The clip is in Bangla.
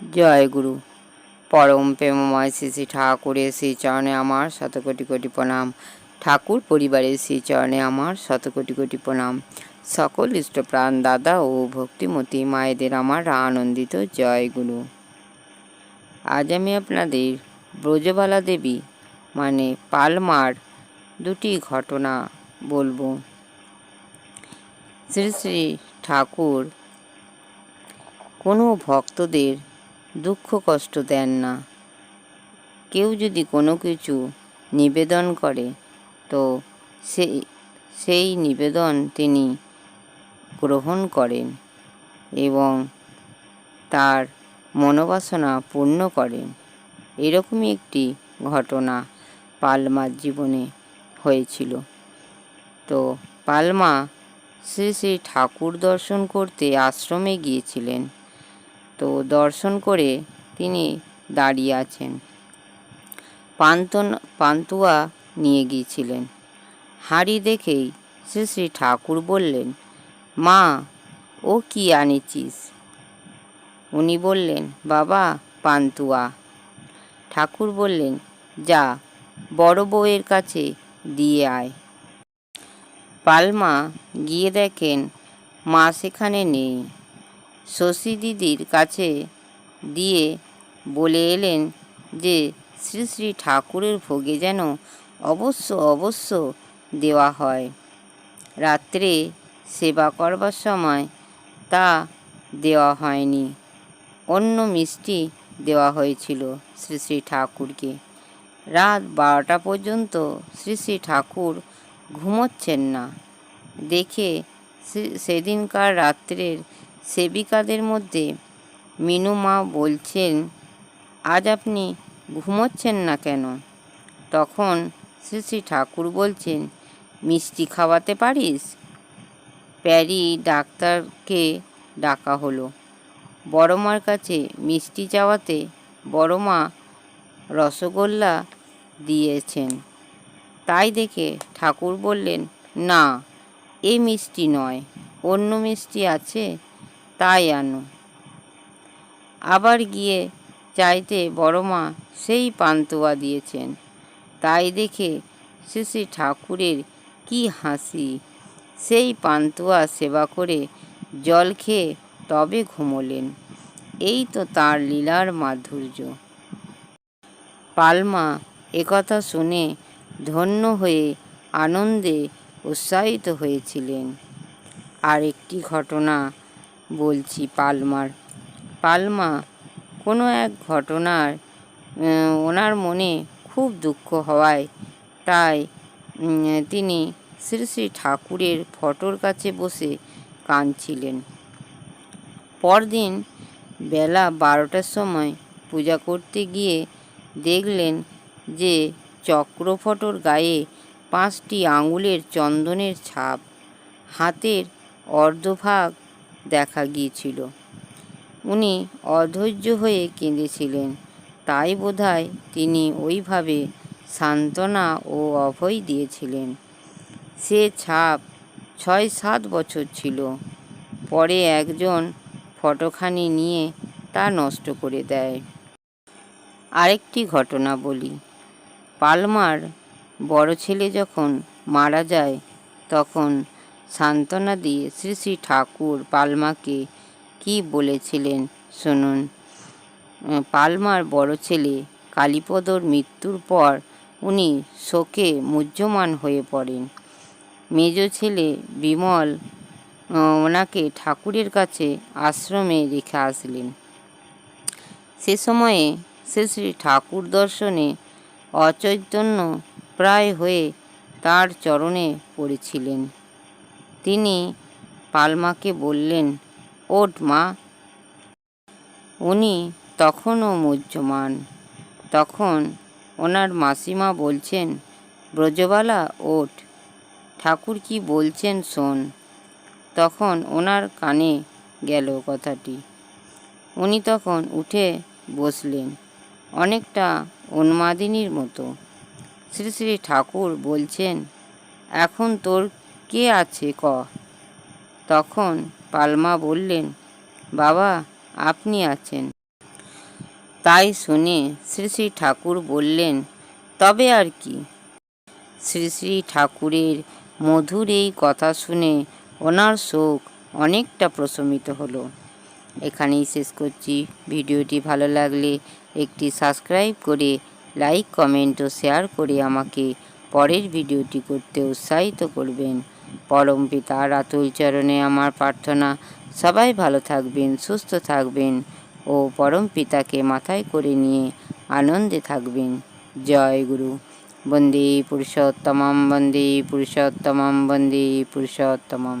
জয় গুরু। পরম প্রেমময় শ্রী শ্রী ঠাকুরের শ্রী চরণে আমার শত কোটি কোটি প্রণাম। ঠাকুর পরিবারের শ্রী চরণে আমার শত কোটি কোটি প্রণাম। সকল ইষ্টপ্রাণ দাদা ও ভক্তিমতী মায়েদের আমার আনন্দিত জয় গুরু। আজ আমি আপনাদের ব্রজবালা দেবী মানে পালমার দুটি ঘটনা বলব। শ্রী শ্রী ঠাকুর, কোনো ভক্তদের দুঃখ কষ্ট দেন না। কেউ যদি কোনো কিছু নিবেদন করে, তো সেই সেই নিবেদন তিনি গ্রহণ করেন এবং তার মনোবাসনা পূর্ণ করেন। এরকমই একটি ঘটনা পালমার জীবনে হয়েছিল। তো পালমা শ্রী শ্রী ঠাকুর দর্শন করতে আশ্রমে গিয়েছিলেন। তো দর্শন করে তিনি দাঁড়িয়ে আছেন। পান্তন, পান্তুয়া নিয়ে গিয়েছিলেন। হাঁড়ি দেখেই শ্রী শ্রী ঠাকুর বললেন, মা, ও কি আনেছিস? উনি বললেন, বাবা, পান্তুয়া। ঠাকুর বললেন, যা, বড় বউয়ের কাছে দিয়ে আয়। পালমা গিয়ে দেখেন মা সেখানে নেই। শশী দিদির কাছে দিয়ে বলে এলেন যে, শ্রী শ্রী ঠাকুরের ভোগে যেন অবশ্য অবশ্য দেওয়া হয়। রাত্রে সেবা করবার সময় তা দেওয়া হয়নি। অন্য মিষ্টি দেওয়া হয়েছিল শ্রী শ্রী ঠাকুরকে। রাত বারোটা পর্যন্ত শ্রী শ্রী ঠাকুর ঘুমোচ্ছেন না। দেখে সেদিনকার রাত্রের সেবিকাদের মধ্যে মিনু মা বলছেন, আজ আপনি ঘুমোচ্ছেন না কেন? তখন শ্রী শ্রী ঠাকুর বলছেন, মিষ্টি খাওয়াতে পারিস? প্যারি ডাক্তারকে ডাকা হলো। বড়মার কাছে মিষ্টি চাওয়াতে বড় মা রসগোল্লা দিয়েছেন। তাই দেখে ঠাকুর বললেন, না, এ মিষ্টি নয়, অন্য মিষ্টি আছে? তাই আনো। আবার গিয়ে চাইতে বড় মা সেই পান্তুয়া দিয়েছেন। তাই দেখে শ্রী ঠাকুরের কি হাসি। সেই পান্তুয়া সেবা করে জল খেয়ে তবে ঘুমোলেন। এই তো তার লীলার মাধুর্য। পালমা একথা শুনে ধন্য হয়ে আনন্দে উৎসাহিত হয়েছিলেন। আর একটি ঘটনা বলছি, পালমার। পালমা, কোনো এক ঘটনার ওনার মনে খুব দুঃখ হওয়ায়, তাই তিনি শ্রী শ্রী ঠাকুরের ফটোর কাছে বসে কাঁদছিলেন। পরদিন বেলা বারোটার সময় পূজা করতে গিয়ে দেখলেন যে চক্র ফটোর গায়ে পাঁচটি আঙুলের চন্দনের ছাপ, হাতের অর্ধভাগ দেখা গিয়েছিল। উনি অধৈর্য হয়ে কেঁদেছিলেন। তাই বোধহয় তিনি ওইভাবে সান্ত্বনা ও অভয় দিয়েছিলেন। সে ছাপ ছয় সাত বছর ছিল। পরে একজন ফটোখানি নিয়ে তা নষ্ট করে দেয়। আরেকটি ঘটনা বলি। পালমার বড় ছেলে যখন মারা যায়, তখন সান্ত্বনা দিয়ে শ্রী শ্রী ঠাকুর পালমাকে কি বলেছিলেন শুনুন। পালমার বড় ছেলে কালীপদর মৃত্যুর পর উনি শোকে মুহ্যমান হয়ে পড়েন। মেজ ছেলে বিমল ওনাকে ঠাকুরের কাছে আশ্রমে রেখে আসলেন। সে সময়ে শ্রী শ্রী ঠাকুর দর্শনে অচৈতন্য প্রায় হয়ে তার চরণে পড়েছিলেন। তিনি পালমাকে বললেন ওট মা। উনি তখনও মুহ্যমান তখন ওনার মাসিমা বলছেন, ব্রজবালা, ওঠ। ঠাকুর কি বলছেন শোন। তখন ওনার কানে গেল কথাটি। উনি তখন উঠে বসলেন, অনেকটা উন্মাদিনীর মতো। শ্রী শ্রী ঠাকুর বলছেন, এখন তোর কে আছে ক? তখন পালমা বললেন, বাবা, আপনি আছেন। তাই শুনে শ্রী শ্রী ঠাকুর বললেন, তবে আর কি? শ্রী শ্রী ঠাকুরের মধুর এই কথা শুনে ওনার শোক অনেকটা প্রশমিত হলো। এখানেই শেষ করছি। ভিডিওটি ভালো লাগলে একটি সাবস্ক্রাইব করে লাইক, কমেন্ট ও শেয়ার করে আমাকে পরের ভিডিওটি করতে উৎসাহিত করবেন। পরম পিতার আতুল চরণে আমার প্রার্থনা। সবাই ভালো থাকবেন, সুস্থ থাকবেন ও পরম পিতাকে মাথায় করে নিয়ে আনন্দে থাকবেন। জয় গুরু। বন্দে পুরুষোত্তমম বন্দে পুরুষোত্তমম বন্দে পুরুষোত্তমম।